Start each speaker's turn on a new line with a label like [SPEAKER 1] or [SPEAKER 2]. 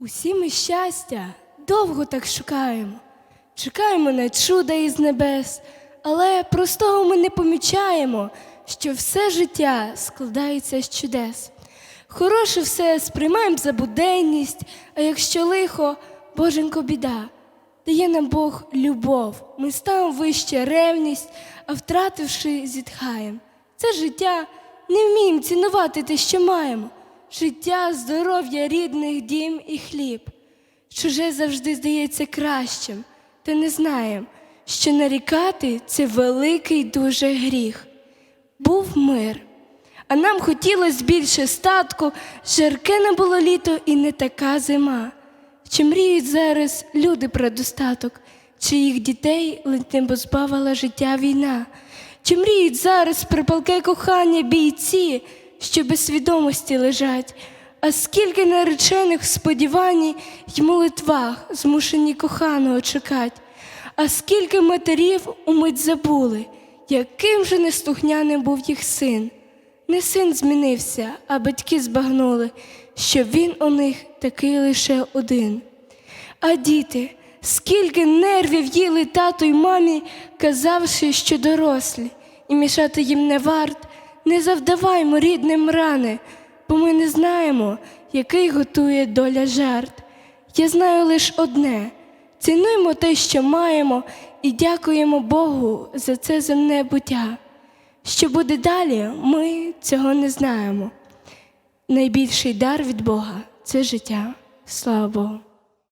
[SPEAKER 1] Усі ми щастя довго так шукаємо, чекаємо на чуда із небес, але простого ми не помічаємо, що все життя складається з чудес. Хороше все сприймаємо за буденність, а якщо лихо, боженько біда. Дає нам Бог любов, ми ставимо вище ревність, а втративши, зітхаємо. Це життя не вміємо цінувати те, що маємо. Життя, здоров'я, рідних, дім і хліб. Чуже завжди здається кращим, та не знаємо, що нарікати це великий дуже гріх. Був мир, а нам хотілося більше статку, жарке не було літо і не така зима. Чи мріють зараз люди про достаток, чи їх дітей ледь не позбавила життя війна? Чи мріють зараз про палке кохання бійці, що без свідомості лежать? А скільки наречених в сподіванні й молитвах змушені коханого чекать? А скільки матерів умить забули, яким же неслухняним був їх син? Не син змінився, а батьки збагнули, що він у них такий лише один. А діти, скільки нервів їли тату й мамі, казавши, що дорослі, і мішати їм не варт, не завдаваймо рідним рани, бо ми не знаємо, який готує доля жарт. Я знаю лише одне: цінуємо те, що маємо, і дякуємо Богу за це земне буття. Що буде далі, ми цього не знаємо. Найбільший дар від Бога це життя. Слава Богу.